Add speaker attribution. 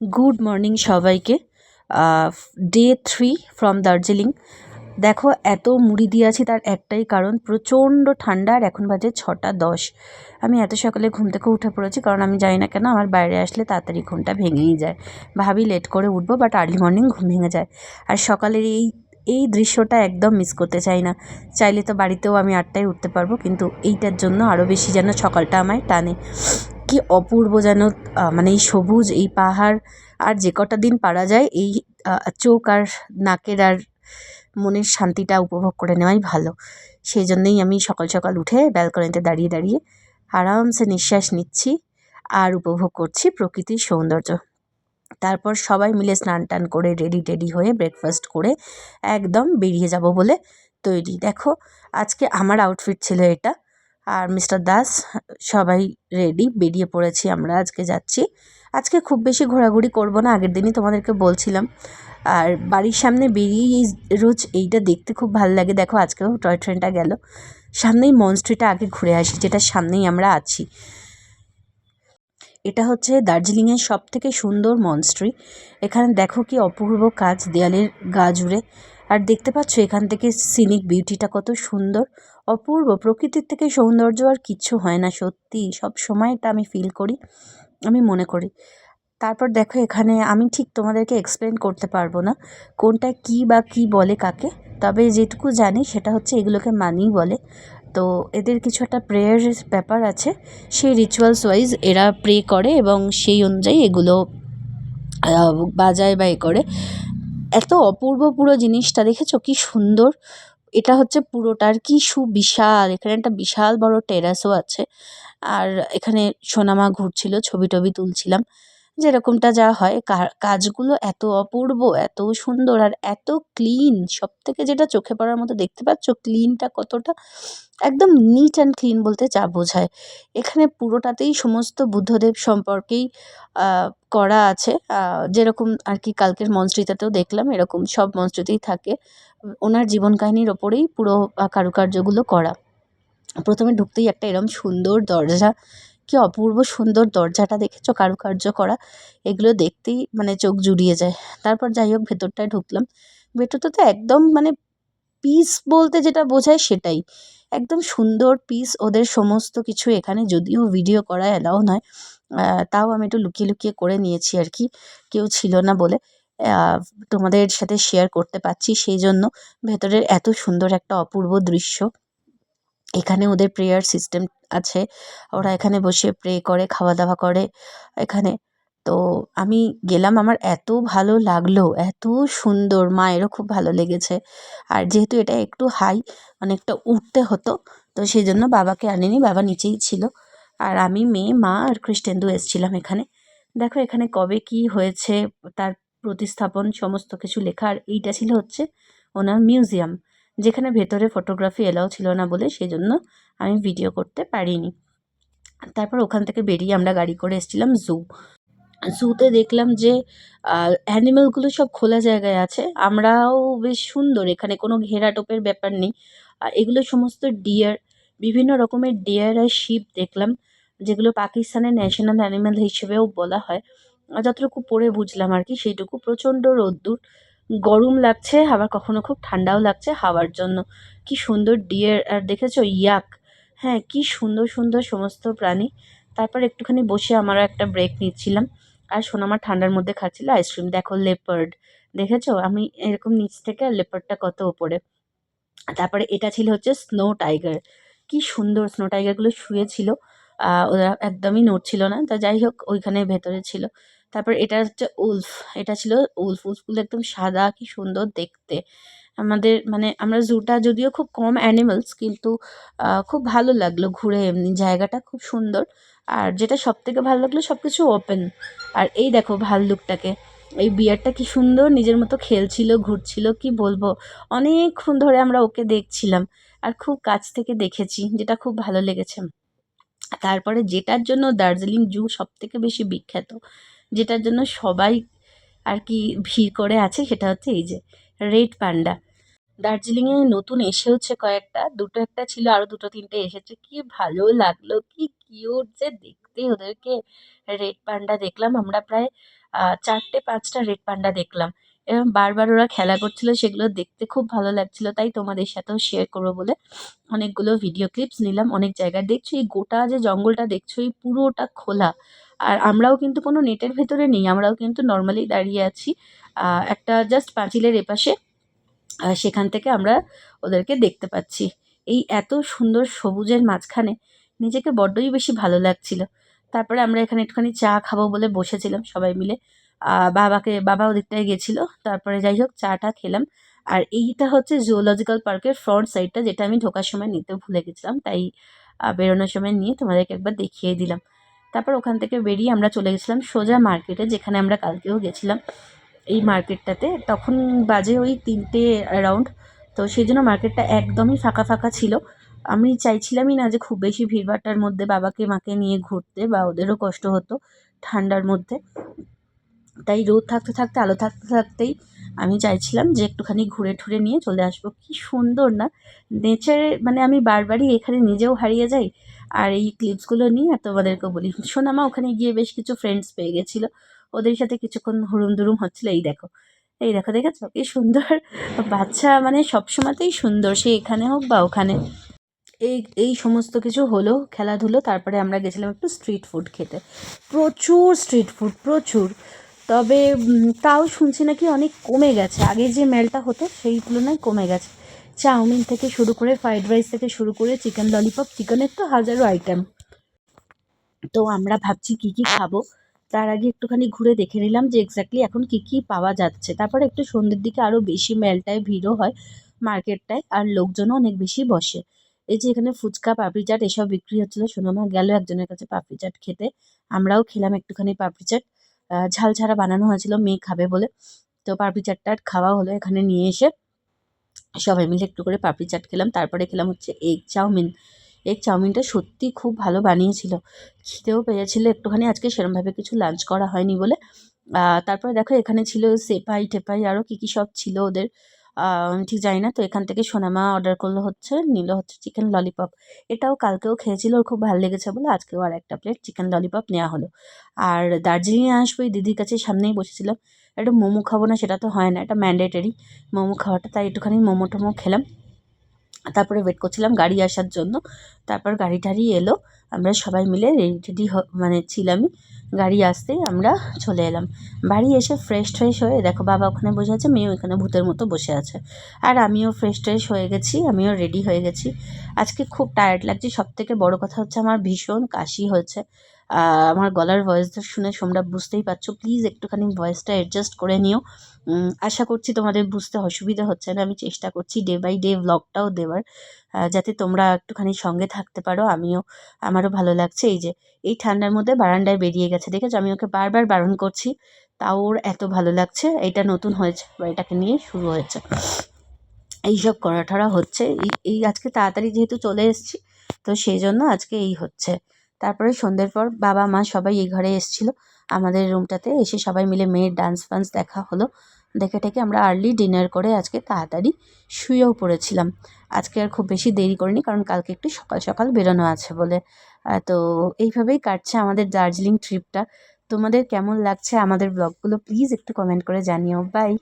Speaker 1: Good morning সবাইকে। Day three from Darjeeling দেখো, এত মুড়ি দিয়ে আছি তার একটাই কারণ, প্রচণ্ড ঠান্ডা আর এখন বাজে ছটা দশ। আমি এত সকালে ঘুম থেকে উঠে পড়েছি, কারণ আমি জানি না কেন আমার বাইরে আসলে তাড়াতাড়ি ঘুমটা ভেঙেই যায়। ভাবি লেট করে উঠবো বাট আর্লি মর্নিং ঘুম ভেঙে যায়। আর সকালের এই এই দৃশ্যটা একদম মিস করতে চাই না। চাইলে তো বাড়িতেও আমি আটটায় উঠতে পারব, কিন্তু এইটার জন্য আরও বেশি যেন সকালটা আমায় টানে। কি অপূর্ব যেন মানে এই সবুজ, এই পাহাড় আর যে কটা দিন পারা যায়, এই চোখ আর নাকের আর মনের শান্তিটা উপভোগ করে নেওয়াই ভালো। সেই জন্যেই আমি সকাল সকাল উঠে ব্যালকনিতে দাঁড়িয়ে দাঁড়িয়ে আরামসে নিঃশ্বাস নিচ্ছি আর উপভোগ করছি প্রকৃতির সৌন্দর্য। তারপর সবাই মিলে স্নান টান করে রেডি টেডি হয়ে ব্রেকফাস্ট করে একদম বেরিয়ে যাব বলে তৈরি। দেখো, আজকে আমার আউটফিট ছিল এটা। আর মিস্টার দাস, সবাই রেডি বেরিয়ে পড়েছি আমরা, আজকে যাচ্ছি। আজকে খুব বেশি ঘোরাঘুরি করব না, আগের দিনই তোমাদেরকে বলছিলাম। আর বাড়ির সামনে বেরিয়েই এই রোজ এইটা দেখতে খুব ভালো লাগে। দেখো, আজকেও টয় ট্রেনটা গেল। সামনেই মনস্ট্রিটা আগে ঘুরে আসি যেটা সামনেই আমরা আছি। এটা হচ্ছে দার্জিলিংয়ের সব থেকে সুন্দর মনস্ট্রি এখানে দেখো কি অপূর্ব কাজ দেয়ালের গা জুড়ে। আর দেখতে পাচ্ছ এখান থেকে সিনিক বিউটিটা কত সুন্দর। অপূর্ব, প্রকৃতির থেকে সৌন্দর্য আর কিচ্ছু হয় না, সত্যি। সব সময় এটা আমি ফিল করি, আমি মনে করি। তারপর দেখো এখানে আমি ঠিক তোমাদেরকে এক্সপ্লেন করতে পারব না কোনটা কি বা কি বলে কাকে। তবে যেটুকু জানি সেটা হচ্ছে এগুলোকে মানি বলে। তো এদের কিছু একটা প্রেয়ারের ব্যাপার আছে। সেই রিচুয়ালস ওয়াইজ এরা প্রে করে এবং সেই অনুযায়ী এগুলো বাজায় বা এ করে। এত অপূর্ব পুরো জিনিসটা দেখেছ? কি সুন্দর। এটা হচ্ছে পুরোটার কি সুবিশাল। এখানে একটা বিশাল বড় টেরাসও আছে। আর এখানে সোনামা ঘুরছিল ছবি টবি তুলছিলাম। যেরকমটা যা হয় কাজগুলো এত অপূর্ব, এত সুন্দর আর এত ক্লিন সব থেকে যেটা চোখে পড়ার মতো দেখতে পাচ্ছ ক্লিনটা কতটা একদম নিট অ্যান্ড ক্লিন বলতে যা বোঝায়। এখানে পুরোটাতেই সমস্ত বুদ্ধদেব সম্পর্কেই করা আছে। যেরকম আর কি কালকের মঞ্চটিতেও দেখলাম, এরকম সব মঞ্চতেই থাকে। ওনার জীবন কাহিনীর ওপরেই পুরো কারুকার্যগুলো করা। প্রথমে ঢুকতেই একটা এরম সুন্দর দরজা কি অপূর্ব সুন্দর দরজাটা দেখেছ? কারুকার্য করা। এগুলো দেখতেই মানে চোখ জুড়িয়ে যায়। তারপর যাই হোক, ভেতরটায় ঢুকলাম। ভেতরটা তো একদম মানে পিস বলতে যেটা বোঝায় সেটাই। একদম সুন্দর পিস ওদের সমস্ত কিছু এখানে। যদিও ভিডিও করা অ্যালাও নয় তাও আমি একটু লুকিয়ে লুকিয়ে করে নিয়েছি আর কি। কেউ ছিল না বলে তোমাদের সাথে শেয়ার করতে পারছি। সেই জন্য ভেতরের এত সুন্দর একটা অপূর্ব দৃশ্য। এখানে ওদের প্রেয়ার সিস্টেম আছে। ওরা এখানে বসে প্রে করে খাওয়া দাওয়া করে এখানে। তো আমি গেলাম, আমার এত ভালো লাগল, এত সুন্দর, মায়েরও খুব ভালো লেগেছে। আর যেহেতু এটা একটু হাই অনেকটা উঠতে হতো, তো সেই জন্য বাবাকে আনিনি, বাবা নিচেই ছিল। আর আমি, মেয়ে, মা আর খ্রিস্টেন্দু এসেছিলাম এখানে। দেখো এখানে কবে কি হয়েছে, তার প্রতিস্থাপন, সমস্ত কিছু লেখা, আর এইটা ছিল হচ্ছে ওনার মিউজিয়াম যেখানে ভেতরে ফটোগ্রাফি এলাও ছিল না বলে সেই জন্য আমি ভিডিও করতে পারিনি। তারপর ওখান থেকে বেরিয়ে আমরা গাড়ি করে এসেছিলাম জু জুতে দেখলাম যে অ্যানিমেলগুলো সব খোলা জায়গায় আছে। আমরাও বেশ সুন্দর, এখানে কোনো ঘেরাটোপের ব্যাপার নেই। এগুলো সমস্ত ডিয়ার বিভিন্ন রকমের ডিয়ার আর শিপ দেখলাম, যেগুলো পাকিস্তানের ন্যাশনাল অ্যানিম্যাল হিসেবেও বলা হয়। যতটুকু পড়ে বুঝলাম আর কি, সেইটুকু প্রচণ্ড রোদ্দুর। গরম লাগছে, আবার কখনো খুব ঠান্ডাও লাগছে হাওয়ার জন্য। কি সুন্দর ডিয়ার আর দেখেছ? ইয়াক। হ্যাঁ কি সুন্দর সুন্দর সমস্ত প্রাণী। তারপর একটুখানি বসে আমারও একটা ব্রেক নিচ্ছিলাম। আর সোনামার ঠান্ডার মধ্যে খাচ্ছিল আইসক্রিম দেখো লেপার্ড দেখেছ? আমি এরকম নিচ থেকে লেপার্ডটা কত ওপরে। তারপরে এটা ছিল হচ্ছে স্নো টাইগার কি সুন্দর স্নো টাইগারগুলো শুয়েছিল। ওরা একদমই নড়ছিল না। তা যাই হোক, ওইখানে ভেতরে ছিল। তারপর এটা হচ্ছে উলফ, এটা ছিল উলফ। উলফগুলো একদম সাদা কি সুন্দর দেখতে। আমাদের মানে আমরা জুটা যদিও খুব কম অ্যানিমালস কিন্তু খুব ভালো লাগল ঘুরে এমনি। জায়গাটা খুব সুন্দর। আর যেটা সব থেকে ভালো লাগল সব কিছু ওপেন আর এই দেখো ভাল্লুকটাকে, এই বিয়ারটা কি সুন্দর নিজের মতো খেলছিল, ঘুরছিল, কি বলব? অনেকক্ষণ ধরে আমরা ওকে দেখছিলাম আর খুব কাছ থেকে দেখেছি, যেটা খুব ভালো লেগেছে। তারপরে যেটার জন্য দার্জিলিং জু সব থেকে বেশি বিখ্যাত যেটার জন্য সবাই আর কি ভিড় করে আছে, সেটা হচ্ছে এই যে রেড পান্ডা। দার্জিলিংয়ে নতুন এসে হচ্ছে কয়েকটা, দুটো একটা ছিল আরও দুটো তিনটে এসেছে। কি ভালো লাগল, কি কিউট যে দেখতে ওদেরকে রেড পান্ডা দেখলাম। আমরা প্রায় চারটে পাঁচটা রেড পান্ডা দেখলাম। এবং বারবার ওরা খেলা করছিল, সেগুলো দেখতে খুব ভালো লাগছিল, তাই তোমাদের সাথেও শেয়ার করব বলে অনেকগুলো ভিডিও ক্লিপস নিলাম, অনেক জায়গায় দেখছ। এই গোটা যে জঙ্গলটা দেখছ, এই পুরোটা খোলা। আর আমরাও কিন্তু কোনো নেটের ভেতরে নেই, আমরাও কিন্তু নর্মালি দাঁড়িয়ে আছি একটা জাস্ট পাঁচিলের এপাশে সেখান থেকে আমরা ওদেরকে দেখতে পাচ্ছি। এই এত সুন্দর সবুজের মাঝখানে নিজেকে বড্ডই বেশি ভালো লাগছিল। তারপরে আমরা এখানে একটুখানি চা খাব বলে বসেছিলাম সবাই মিলে। বাবাকে, বাবা ওদিকটায় গেছিল, তারপরে যাই হোক চাটা খেলাম। আর এইটা হচ্ছে জুওলজিক্যাল পার্কের ফ্রন্ট সাইডটা যেটা আমি ঢোকার সময় নিতে ভুলে গেছিলাম, তাই বেরোনোর সময় নিয়ে তোমাদেরকে একবার দেখিয়ে দিলাম। তারপর ওখান থেকে বেরিয়ে আমরা চলে গেছিলাম সোজা মার্কেটে, যেখানে আমরা কালকেও গেছিলাম। এই মার্কেটটাতে তখন বাজে ওই তিনটে অ্যারাউন্ড তো সেই জন্য মার্কেটটা একদমই ফাঁকা ফাঁকা ছিল। আমি চাইছিলামই না যে খুব বেশি ভিড়ভাট্টার মধ্যে বাবাকে, মাকে নিয়ে ঘুরতে বা ওদেরও কষ্ট হতো ঠান্ডার মধ্যে। তাই রোদ থাকতে থাকতে, আলো থাকতে থাকতেই আমি চাইছিলাম যে একটুখানি ঘুরে ঠুরে নিয়ে চলে আসব। কি সুন্দর না? নেচারে মানে আমি বারবারই এখানে নিজেও হারিয়ে যাই আর এই ক্লিপসগুলো নিয়ে আর তোমাদেরকে বলি। সোনামা ওখানে গিয়ে বেশ কিছু ফ্রেন্ডস পেয়ে গেছিল। ওদের সাথে কিছুক্ষণ হুরুম দুরুম হচ্ছিল। এই দেখো এই দেখো, দেখেছ? কি সুন্দর। বাচ্চা মানে সবসময়তেই সুন্দর, সে এখানে হোক বা ওখানে। এই এই সমস্ত কিছু হলো খেলাধুলো, তারপরে আমরা গেছিলাম একটু স্ট্রিট ফুড খেতে। প্রচুর স্ট্রিট ফুড প্রচুর। তবে তাও শুনছি নাকি অনেক কমে গেছে। আগে যে মেলটা হতো, সেই তুলনায় কমে গেছে। চাউমিন থেকে শুরু করে ফ্রাইড রাইস থেকে শুরু করে চিকেন ললিপপ, চিকেনের তো হাজারো আইটেম। তো আমরা ভাবছি কি কি খাব। তার আগে একটুখানি ঘুরে দেখে নিলাম যে এক্স্যাক্টলি এখন কি কি পাওয়া যাচ্ছে। তারপরে একটু সন্ধ্যের দিকে আরও বেশি মেলটায় ভিড়ও হয়, মার্কেটটায়, আর লোকজনও অনেক বেশি বসে। এই যে এখানে ফুচকা, পাপড়ি চাট, এসব বিক্রি হচ্ছিল। সোনামা গেল একজনের কাছে পাপড়ি চাট খেতে। আমরাও খেলাম একটুখানি পাপড়ি চাট। ঝাল ছাড়া বানানো হয়েছিল, মেয়ে খাবে বলে। তো পাপড়ি চাটটা খাওয়া হলো এখানে নিয়ে এসে। সবাই মিলে একটু করে পাপড়ি চাট খেলাম। তারপরে খেলাম হচ্ছে এগ চাউমিন। এগ চাউমিনটা সত্যি খুব ভালো বানিয়েছিল। খিদেও পেয়েছিল একটুখানি। আজকে সেরমভাবে কিছু লাঞ্চ করা হয়নি বলে। তারপরে দেখো এখানে ছিল সেপাই টেপাই আরও কী কী সব ছিল ওদের। ঠিক জানি না। তো এখান থেকে সোনামা অর্ডার করল হচ্ছে, নিল হচ্ছে চিকেন ললিপপ এটাও কালকেও খেয়েছিল, ওর খুব ভালো লেগেছে বলে আজকেও আর একটা প্লেট চিকেন ললিপপ নেওয়া হলো। আর দার্জিলিংয়ে আসব, এই দিদির কাছে সামনেই বসেছিলাম। একটু মোমো খাব না, সেটা তো হয় না, এটা ম্যান্ডেটারি মোমো খাওয়াটা, তাই একটুখানি মোমো টোমো খেলাম। তারপরে ওয়েট করছিলাম গাড়ি আসার জন্য। তারপর গাড়ি টাড়ি এলো, আমরা সবাই মিলে রেডি টেডি মানে ছিলামই। গাড়ি আসতেই আমরা চলে এলাম। বাড়ি এসে ফ্রেশ ট্রেশ হয়ে, দেখো বাবা ওখানে বসে আছে মেয়েও এখানে ভূতের মতো বসে আছে। আর আমিও ফ্রেশ ট্রেশ হয়ে গেছি, আমিও রেডি হয়ে গেছি। আজকে খুব টায়ার্ড লাগছে। সব থেকে বড় কথা হচ্ছে আমার ভীষণ কাশি হয়েছে। আমার গলার ভয়েসটা শুনে তোমরা বুঝতেই পারছ। প্লিজ একটুখানি ভয়েসটা অ্যাডজাস্ট করে নিও। আশা করছি তোমাদের বুঝতে অসুবিধা হচ্ছে না। আমি চেষ্টা করছি ডে বাই ডে ব্লগটাও দেওয়ার যাতে তোমরা একটুখানি সঙ্গে থাকতে পারো। আমিও, আমারও ভালো লাগছে। এই যে, এই ঠান্ডার মধ্যে বারান্দায় বেরিয়ে গেছে। দেখেছ? আমি ওকে বারবার বারণ করছি। তাও ওর এত ভালো লাগছে। এটা নতুন হয়েছে, বা এটাকে নিয়ে শুরু হয়েছে। এইসব করা ঠরা হচ্ছে। এই এই আজকে তাড়াতাড়ি যেহেতু চলে এসেছি, তো সেই জন্য আজকে এই হচ্ছে। তারপরে সন্ধ্যের পর বাবা, মা সবাই এই ঘরে এসেছিল আমাদের রুমটাতে। এসে সবাই মিলে মেয়ের ডান্স ফান্স দেখা হলো। দেখে টেকে আমরা আর্লি ডিনার করে আজকে তাড়াতাড়ি শুয়েও পড়েছিলাম। আজকে আর খুব বেশি দেরি করিনি কারণ কালকে একটু সকাল সকাল বেরোনো আছে বলে। তো এইভাবেই কাটছে আমাদের দার্জিলিং ট্রিপটা তোমাদের কেমন লাগছে আমাদের ব্লগগুলো প্লিজ একটু কমেন্ট করে জানিও। বাই